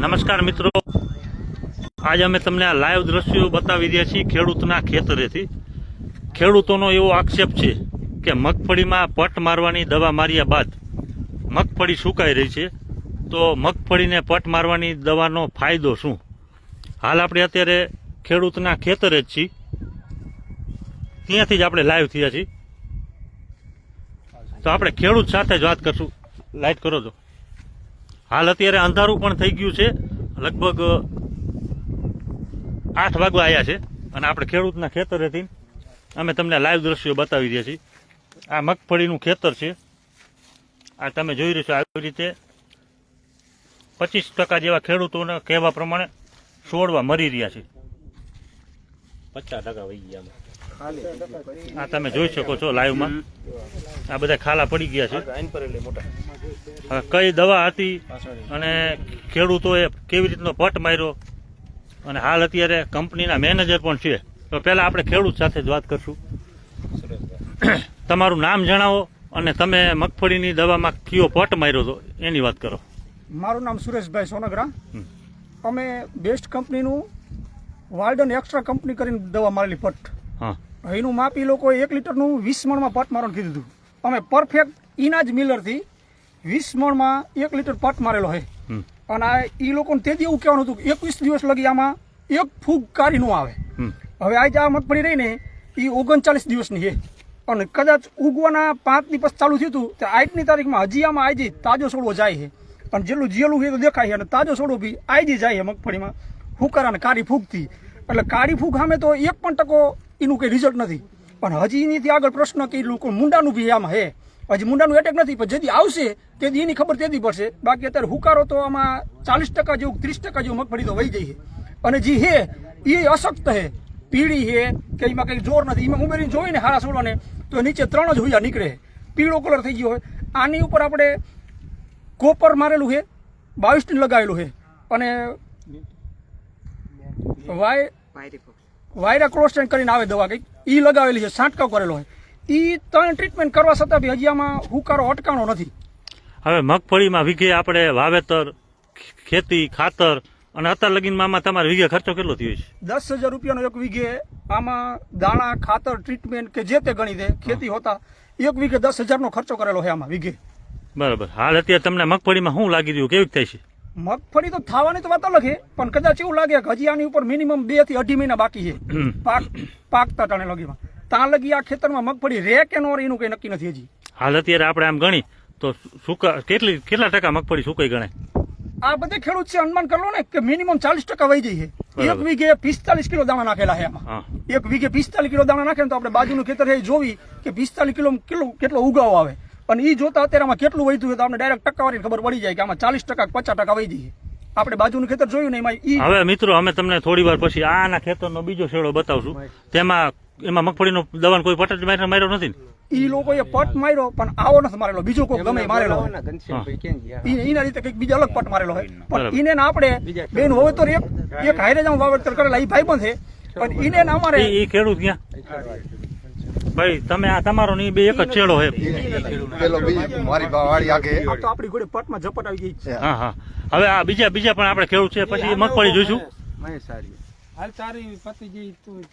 નમસ્કાર મિત્રો. આજે અમે તમને આ લાઈવ દ્રશ્યો બતાવી રહ્યા છીએ ખેડૂતના ખેતરેથી. ખેડૂતોનો એવો આક્ષેપ છે કે મગફળીમાં પટ મારવાની દવા માર્યા બાદ મગફળી સુકાઈ રહી છે. તો મગફળીને પટ મારવાની દવાનો ફાયદો શું? હાલ આપણે અત્યારે ખેડૂતના ખેતરે જ છીએ. ત્યાંથી જ આપણે લાઈવ થયા છીએ. તો આપણે ખેડૂત સાથે જ વાત કરશું. લાઈટ કરો તો. હાલ અત્યારે અંધારું પણ થઈ ગયું છે. લગભગ આઠ વાગવા આવ્યા છે. અને આપણે ખેડૂતના ખેતરેથી અમે તમને લાઈવ દ્રશ્યો બતાવી રહ્યા છીએ. આ મગફળીનું ખેતર છે. આ તમે જોઈ રહ્યો છો આવી રીતે પચીસ ટકા જેવા ખેડૂતોના કહેવા પ્રમાણે છોડવા મરી રહ્યા છે. પચાસ ટકા વહી ગયા આ તમે જોઈ શકો છો લાઈવમાં. આ બધા ખાલા પડી ગયા છે. કઈ દવા હતી અને ખેડૂતોએ કેવી રીતનો પટ માર્યો? અને હાલ અત્યારે કંપનીના મેનેજર પણ છે. તો પહેલાં આપણે ખેડૂત સાથે જ વાત કરશું. તમારું નામ જણાવો અને તમે મગફળીની દવામાં કયો પટ માર્યો હતો? એની વાત કરો. મારું નામ સુરેશભાઈ સોનગરા. અમે બેસ્ટ કંપનીનું વાલ્ડન એક્સ્ટ્રા કંપની કરીને દવા મારેલી પટ. હા. એનું માપ લોકો લોકોએ એક લીટરનું વીસ મણમાં પટ મારવાનું કીધું હતું. અમે પરફેક્ટ ઇનાજ મિલરથી વીસ મણમાં એક લીટર પટ મારેલો હે અને આ એ લોકોને તેથી એવું કહેવાનું હતું કે એકવીસ દિવસ લગી આમાં એક ફૂગ કાઢી ન આવે. હવે આજે આ મગફળી રહી ને એ ઓગણચાલીસ દિવસની છે. અને કદાચ ઉગવાના પાંચ દિવસ ચાલુ થયું હતું તે આજની તારીખમાં હજી આમાં આજે તાજો છોડવો જાય છે. અને જેટલું જીયેલું છે તો દેખાય છે અને તાજો છોડવો બી આજે જાય છે મગફળીમાં. ફૂકારા અને કાળી ફૂગથી. એટલે કાળી ફૂગ સામે તો એક પણ ટકો એનું કંઈ રિઝલ્ટ નથી. પણ હજી એનીથી આગળ પ્રશ્ન કે લોકો મુંડાનું બી આમાં હે. હજી મુંડાનું એટેક નથી, પણ જેથી આવશે, તેથી એની ખબર તેથી પડશે. બાકી અત્યારે હુકારો તો આમાં ચાલીસ ટકા જેવું, ત્રીસ ટકા જેવું મગફળી તો વહી છે. અને જે હે, એ અશક્ત હે. પીળી હે, કે એમાં કંઈ જોર નથી. એમાં ઉમેરીને જોઈને હારા છોડવાને તો નીચે ત્રણ જ હુયા નીકળે. પીળો કલર થઈ ગયો હોય. આની ઉપર આપણે કોપર મારેલું છે બાવીસ લગાવેલું છે અને વાય વાયરા ક્લોસ્ટેન કરીને આવે દવા કંઈક. એ લગાવેલી છે છાંટકાવ કરેલો હોય. એ ત્રણ ટ્રીટમેન્ટ કરવા છતાં બી હજી આમાં હુકારો અટકાણો નથી. હવે મગફળીમાં વીઘે આપણે વાવેતર ખેતી ખાતર અને અત્યાર લગીનમાં આમાં તમારે વીઘે ખર્ચો કેટલો થયો છે? દસ હજાર રૂપિયાનો એક વીઘે આમાં દાણા ખાતર ટ્રીટમેન્ટ કે જે તે ગણી દે ખેતી હોતા એક વીઘે દસ હજારનો ખર્ચો કરેલો છે આમાં વીઘે. બરાબર. હાલ અત્યારે તમને મગફળીમાં શું લાગી રહ્યું? કેવી થાય છે? મગફળી તો થવાની તો વાત અલગ છે પણ કદાચ એવું લાગે કે હજી આની ઉપર મિનિમમ બેથી અઢી મહિના બાકી છે. પાક પાકતા ટાણે લગીમાં. ત્યાં લગી આ ખેતરમાં મગફળી રે કે નો રે એનું કઈ નક્કી નથી હજી. હાલ અત્યારે આપણે આમ ગણી તો સુકા કેટલી કેટલા ટકા મગફળી સુકાઈ ગણાય? આ બધે ખેડૂત છે અનુમાન કરલો ને કે મિનિમમ ચાલીસ ટકા વહી જાય છે. એક વીઘે પિસ્તાલીસ કિલો દાણા નાખેલા છે એમાં એક વીઘે પિસ્તાલીસ કિલો દાણા નાખે તો આપણે બાજુનું ખેતર એ જોવી કે પિસ્તાલીસ કિલો કિલો કેટલો ઉગાવો આવે. અને એ જોતા અત્યારે આમાં કેટલું હોય તો આપણે ડાયરેક્ટ ટકાવારી ખબર પડી જાય કે આમાં ચાલીસ ટકા પચાસ ટકા વહી જઈએ આપણે બાજુનું ખેતર જોયું ને એમાં ઈ હવે મિત્રો અમે તમને થોડી વાર પછી આના ખેતરનો બીજો શેડો બતાવશું. તેમાં એમાં મગફળીનો દવાનો કોઈ પટ માર્યો નથી? ઈ લોકોએ પટ માર્યો પણ આવો નથી મારેલો. બીજો કોઈ ગમે એ મારેલો એના રીતે કંઈક બીજા અલગ પટ મારેલો હોય. પણ ઈને ને આપણે બેન હોય તો એક એક હાઈરે જ વાવેતર કરેલા એ ભાઈ પણ છે. પણ ઈને ને અમારે ઈ ઈ ખેડૂત ક્યાં? ભાઈ તમે આ તમારો નહીં બે એક જ છેડો હે. પેલો બીજી મારી વાળી આગે આ તો આપણી ઘોડે પટમાં ઝપટ આવી ગઈ છે. હા હા. હવે આ બીજા બીજા પણ આપણે ખેડૂત છે પછી મગફળી જોઈશું. હાલ તારી પતિજી તું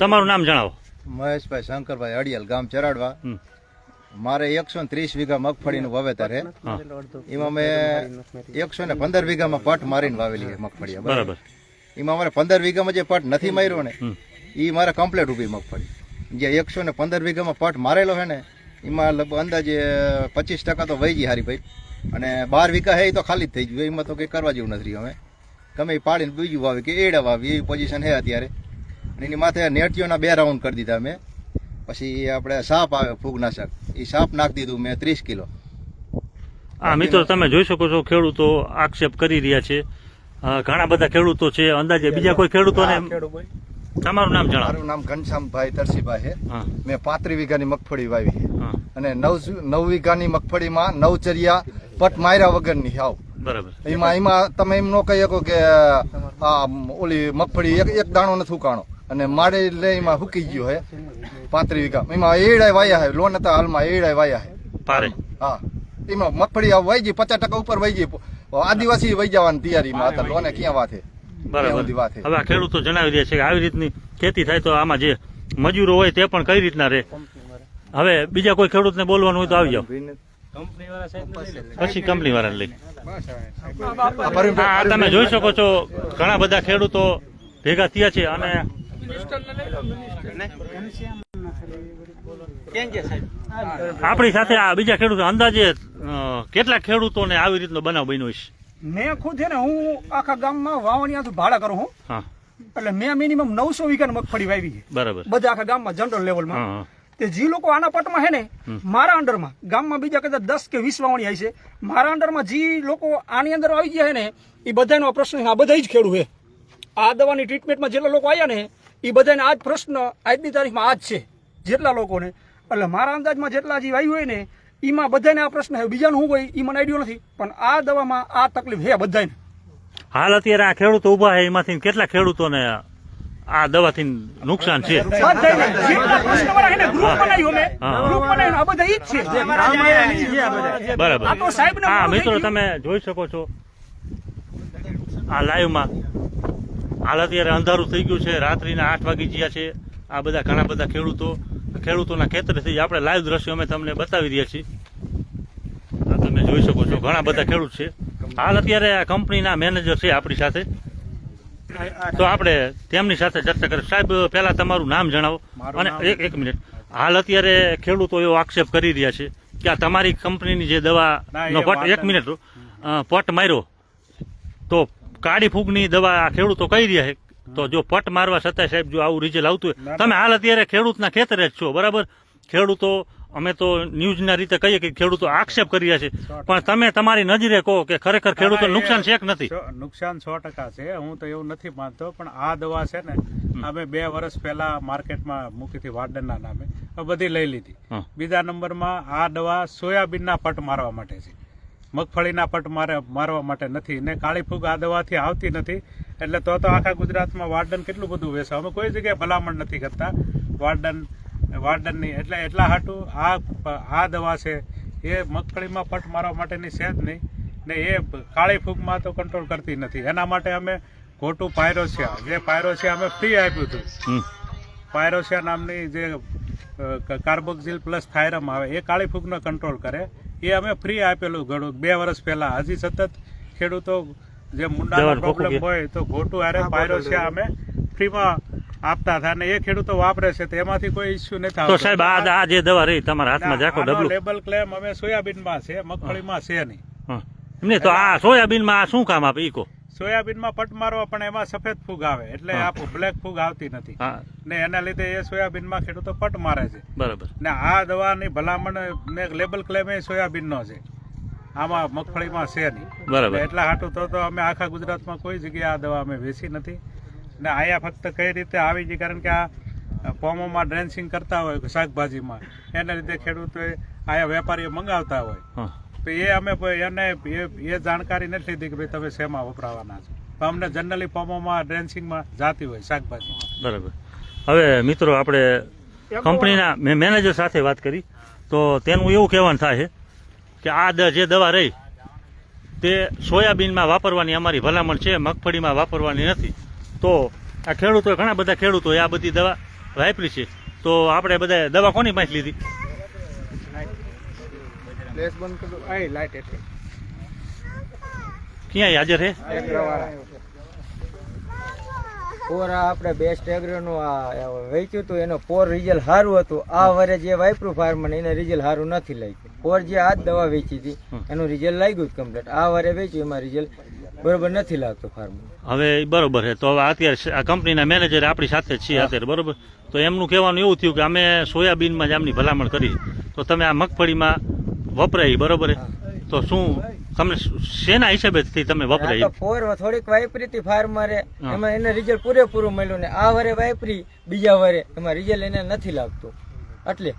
તમારું નામ જણાવો. મહેશભાઈ શંકરભાઈ અડિયાલ ગામ ચરાડવા. મારે એકસો ત્રીસ વીઘા મગફળીનું વાવેતર છે એમાં મેં એકસો ને પંદર વીઘામાં પટ મારીને વાવેલી છે મગફળી બરાબર. એમાં મારે પંદર વીઘામાં જે પટ નથી માર્યો ને એ મારે કમ્પ્લેટ ઊભી મગફળી. જે એકસો ને પંદર વીઘામાં પટ મારેલો છે ને એમાં લગભગ અંદાજે પચીસ ટકા તો વહી ગઈ હારી ભાઈ. અને બાર વીઘા હે એ તો ખાલી જ થઈ ગયું એમાં તો કંઈ કરવા જેવું નથી અમે ગમે એ પાડીને બીજું વાવી કે એડા વાવી એવી પોઝિશન છે અત્યારે. અને એની માથે નેટીઓના બે રાઉન્ડ કરી દીધા મેં. પછી આપણે સાપ આવે ફૂગનાશક. એ સાપ નાખી દીધું મેં ત્રીસ કિલો. હા મિત્રો તમે જોઈ શકો છો ખેડૂતો આક્ષેપ કરી રહ્યા છે. ઘણા બધા ખેડૂતો છે અંદાજે બીજા કોઈ ખેડૂતોને તમારું નામ જણાવો. મારું નામ ઘનશ્યામભાઈ તરસીભાઈ છે. મેં પાંત્રી વીઘાની મગફળી વાવી છે. અને નવ નવ વીઘાની મગફળીમાં નવચરિયા પટ માર્યા વગરની આવ બરાબર. એમાં એમાં તમે એમ ન કહી શકો કે આ ઓલી મગફળી એક એક દાણો નથી ઉકાણો. અને માડે એટલે એમાં હુકી ગયો હે પાંત્રી વીઘા. એમાં એડાય વાયા હે લોન હતા હાલમાં એડાય વાયા હે હા. એમાં મગફળી વહી ગઈ પચાસ ટકા ઉપર વહી ગઈ. આદિવાસી વહી જવાની તૈયારીમાં હતા. લોને ક્યાં વાત છે? બરાબર. હવે આ ખેડૂતો જણાવી રહ્યા છે કે આવી રીતની ખેતી થાય તો આમાં જે મજૂરો હોય તે પણ કઈ રીતના રહે? હવે બીજા કોઈ ખેડૂતને બોલવાનું હોય તો આવી જાઓ પછી કંપની વાળાને લઈ. આ તમે જોઈ શકો છો ઘણા બધા ખેડૂતો ભેગા થયા છે અને આપણી સાથે આ બીજા ખેડૂતો અંદાજે કેટલા ખેડૂતોને આવી રીતનો બનાવ બન્યો છે? મેં ખુદ છે ને હું આખા ગામમાં વાવણિયાથી ભાડા કરું હું. એટલે મેં મિનિમમ નવસો વીઘાની મગફળી વાવી છે. બરાબર. બધા આખા ગામમાં જનરલ લેવલમાં. તે જે લોકો આના પટમાં હે ને મારા અંડરમાં ગામમાં બીજા કદાચ દસ કે વીસ વાવણી આવી છે. મારા અંડરમાં જે લોકો આની અંદર આવી ગયા હે ને એ બધાનો આ પ્રશ્ન આ બધા જ ખેડૂ હે આ દવાની ટ્રીટમેન્ટમાં જેટલા લોકો આવ્યા ને એ બધાને આ જ પ્રશ્ન આજની તારીખમાં આ જ છે. જેટલા લોકોને. એટલે મારા અંદાજમાં જેટલા જે આવ્યું હોય ને એમાં બધાને આ પ્રશ્ન બીજાનું શું હોય એ મને આઈડિયો નથી. પણ આ દવામાં આ તકલીફ છે બધાને હાલ અત્યારે આ ખેડૂતો ઊભા છે એમાંથી કેટલા ખેડૂતોને આ દવાથી નુકસાન છે? બરાબર. હા મિત્રો તમે જોઈ શકો છો. આ લાઈવમાં હાલ અત્યારે અંધારું થઈ ગયું છે. રાત્રિના આઠ વાગી ગયા છે. આ બધા ઘણા બધા ખેડૂતો ખેડૂતોના ખેતરેથી આપણે લાઈવ દ્રશ્યો અમે તમને બતાવી રહ્યા છીએ. આ તમે જોઈ શકો છો ઘણા બધા ખેડૂત છે. હાલ અત્યારે આ કંપનીના મેનેજર છે આપણી સાથે. તો આપણે તેમની સાથે ચર્ચા કરીએ. સાહેબ પહેલા તમારું નામ જણાવો. અને એક એક મિનિટ. હાલ અત્યારે ખેડૂતો એવો આક્ષેપ કરી રહ્યા છે કે આ તમારી કંપનીની જે દવાનો પટ એક મિનિટ પટ માર્યો. તો કાળી ફૂગની દવા આ ખેડૂતો કહી રહ્યા છે? તો જો પટ મારવા છતાં સાહેબ જો આવું રિઝલ્ટ આવતું હોય તમે હાલ અત્યારે ખેડૂતના ખેતરે જ છો બરાબર? ખેડૂતો અમે તો ન્યૂઝના રીતે કહીએ કે ખેડૂતો આક્ષેપ કરી રહ્યા છે. પણ તમે તમારી નજરે કહો કે ખરેખર ખેડૂતો નુકસાન છે કે નથી? નુકસાન સો ટકા છે હું તો એવું નથી માનતો પણ આ દવા છે ને અમે બે વર્ષ પહેલા માર્કેટમાં મૂકી હતી વાર્ડનના નામે બધી લઈ લીધી. બીજા નંબરમાં આ દવા સોયાબીનના પટ મારવા માટે છે. મગફળીના પટ મારે મારવા માટે નથી. ને કાળી ફૂગ આ દવાથી આવતી નથી. એટલે તો તો આખા ગુજરાતમાં વાર્ડન કેટલું બધું વેસે અમે કોઈ જગ્યાએ ભલામણ નથી કરતા. વાર્ડન વાર્ડનની એટલે એટલા હાટું આ આ દવા છે. એ મગફળીમાં પટ મારવા માટેની છે જ નહીં. ને એ કાળી ફૂગમાં તો કંટ્રોલ કરતી નથી. એના માટે અમે ખોટું પાયરોસિયા જે પાયરોસિયા અમે ફ્રી આપ્યું હતું. પાયરોસિયા નામની જે કાર્બોક્સિલ પ્લસ થાયરમ આવે એ કાળી ફૂગનો કંટ્રોલ કરે. એ અમે ફ્રી આપેલું ઘડું. બે વર્ષ પહેલા. હજી સતત ખેડૂતો જે મુંડાનો પ્રોબ્લેમ હોય તો ખોટું હારે છે અમે ફ્રીમાં આપતા હતા અને એ ખેડૂતો વાપરે છે તેમાંથી એમાંથી કોઈ ઇસ્યુ નથી તો આવતો. સાહેબ આ આ જે દવા રહી તમારા હાથમાં જાખો ડબલું. લેબલ ક્લેમ અમે સોયાબીનમાં છે મગફળીમાં છે નહીં. એમને તો આ સોયાબીનમાં આ શું કામ આપે ઈ કહો સોયાબીનમાં પટ મારવા પણ એમાં સફેદ ફૂગ આવે એટલે આ બ્લેક ફૂગ આવતી નથી. ને એના લીધે એ સોયાબીનમાં ખેડૂતો પટ મારે છે. બરાબર. ને આ દવાની ભલામણ ને લેબલ ક્લેમ એ સોયાબીનનો છે. આમાં મગફળીમાં છે નહીં. બરાબર. એટલા હાટું તો તો અમે આખા ગુજરાતમાં કોઈ જગ્યાએ આ દવા અમે વેચી નથી. ને આયા ફક્ત કઈ રીતે આવી છે કારણ કે આ પોમોમાં ડ્રેન્સિંગ કરતા હોય શાકભાજીમાં એના લીધે ખેડૂતોએ આયા વેપારીઓ મંગાવતા હોય. તો એ અમે એને એ એ જાણકારી નથી લીધી કે ભાઈ તમે શેમાં વપરાવાના છો. તો અમને જનરલી પમોમાં ડ્રેન્સિંગમાં જાતી હોય શાકભાજી. બરાબર. હવે મિત્રો આપણે કંપનીના મે- મેનેજર સાથે વાત કરી. તો તેનું એવું કહેવાનું થાય છે કે આ દ- જે દવા રહી તે સોયાબીનમાં વાપરવાની અમારી ભલામણ છે મગફળીમાં વાપરવાની નથી. તો આ ખેડૂતો ઘણા બધા ખેડૂતોએ આ બધી દવા વાપરી છે. તો આપણે બધા દવા કોની પાસે લીધી? ક્યાંય હાજર હે? પોર આ આપણે બેસ્ટ એગ્રોનું આ વેચ્યું હતું એનો પોર રિઝલ્ટ સારું હતું. આ વરે જે વાઇપ્રુ ફાર્મર એને રિઝલ્ટ સારું નથી લાગ્યું. પોર જે આ જ દવા વેચી હતી એનું રિઝલ્ટ લાગ્યું જ કમ્પ્લીટ આ વરે વેચ્યું એમાં રિઝલ્ટ બરોબર નથી લાગતું ફાર્મર હવે બરોબર છે. તો હવે અત્યારે આ કંપનીના મેનેજર આપણી સાથે જ છીએ અત્યારે બરોબર? તો એમનું કહેવાનું એવું થયું કે અમે સોયાબીનમાં જ આમની ભલામણ કરી. તો તમે આ મગફળીમાં વપરાય બરોબર તો શું તમને શેના હિસાબેથી તમે વપરાય તો થોડીક વાપરી હતી ફાર્મરે એમાં એને રિઝલ્ટ પૂરેપૂરું મળ્યું ને આ વરે વાપરી બીજા વરે એમાં રિઝલ્ટ એને નથી લાગતું. એટલે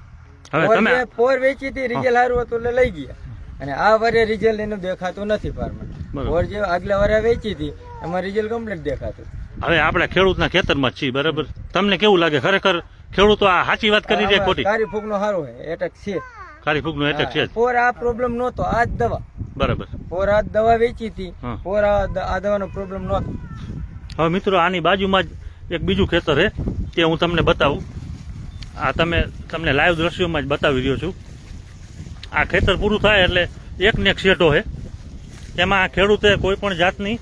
હવે તમે જે વેચી હતી રિઝલ્ટ સારું હતું એટલે લઈ ગયા. અને આ વરે રિઝલ્ટ એનું દેખાતું નથી ફાર્મર. ફોર જે આગલા વરે વેચી હતી એમાં રિઝલ્ટ કમ્પ્લીટ દેખાતું. હવે આપણે ખેડૂતના ખેતરમાં છીએ બરાબર? તમને કેવું લાગે? ખરેખર ખેડૂતો આ સાચી વાત કરી રહ્યા ખોટી? કારી ફૂગનો સારો એટક છે. કાળી ફૂગનો એટેક છે ફોર પોર આ પ્રોબ્લેમ નહોતો આ જ દવા. બરાબર. પોર આ દવા વેચી હતી. પોર આ દવાનો પ્રોબ્લેમ નહોતો. હવે મિત્રો આની બાજુમાં જ એક બીજું ખેતર છે તે હું તમને બતાવું. આ તમે તમને લાઈવ દ્રશ્યોમાં જ બતાવી રહ્યો છું. આ ખેતર પૂરું થાય એટલે એક ને એક શેટો છે તેમાં આ ખેડૂતે કોઈ પણ જાતની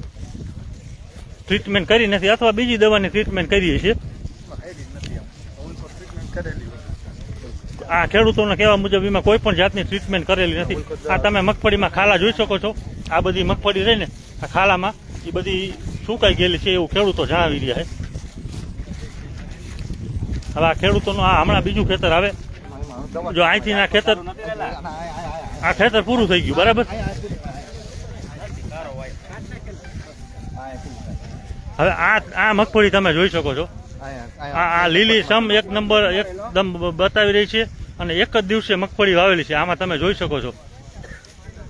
ટ્રીટમેન્ટ કરી નથી અથવા બીજી દવાની ટ્રીટમેન્ટ કરી છે. આ ખેડૂતોના કહેવા મુજબ એમાં કોઈ પણ જાતની ટ્રીટમેન્ટ કરેલી નથી. આ તમે મગફળીમાં ખાલા જોઈ શકો છો. આ બધી મગફળી રહીને આ ખાલામાં એ બધી સુકાઈ ગયેલી છે એવું ખેડૂતો જણાવી રહ્યા છે. હવે આ ખેડૂતોનું આ હમણાં બીજું ખેતર આવે. જો અહીંથી આ ખેતર આ ખેતર પૂરું થઈ ગયું બરાબર? હવે આ આ મગફળી તમે જોઈ શકો છો. આ લીલી સમ એક નંબર એકદમ બતાવી રહી છે અને એક જ દિવસે મગફળી વાવેલી છે. આમાં તમે જોઈ શકો છો.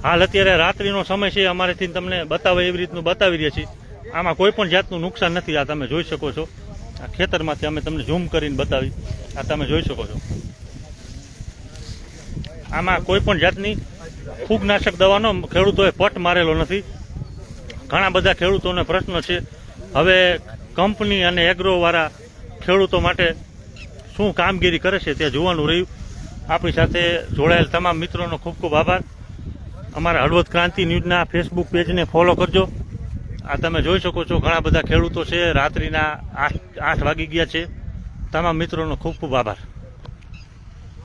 હાલ અત્યારે રાત્રિનો સમય છે. અમારેથી તમને બતાવે એવી રીતનું બતાવી રહ્યા છીએ. આમાં કોઈ પણ જાતનું નુકસાન નથી. આ તમે જોઈ શકો છો. આ ખેતરમાંથી અમે તમને ઝૂમ કરીને બતાવી. આ તમે જોઈ શકો છો. આમાં કોઈ પણ જાતની ફૂગનાશક દવાનો ખેડૂતોએ પટ મારેલો નથી. ઘણા બધા ખેડૂતોને પ્રશ્ન છે. હવે કંપની અને એગ્રોવાળા ખેડૂતો માટે શું કામગીરી કરે છે તે જોવાનું રહ્યું. આપણી સાથે જોડાયેલ તમામ મિત્રોનો ખૂબ ખૂબ આભાર. અમારા હળવદ ક્રાંતિ ન્યૂઝના ફેસબુક પેજને ફોલો કરજો. આ તમે જોઈ શકો છો ઘણા બધા ખેડૂતો છે. રાત્રિના આઠ આઠ વાગી ગયા છે. તમામ મિત્રોનો ખૂબ ખૂબ આભાર.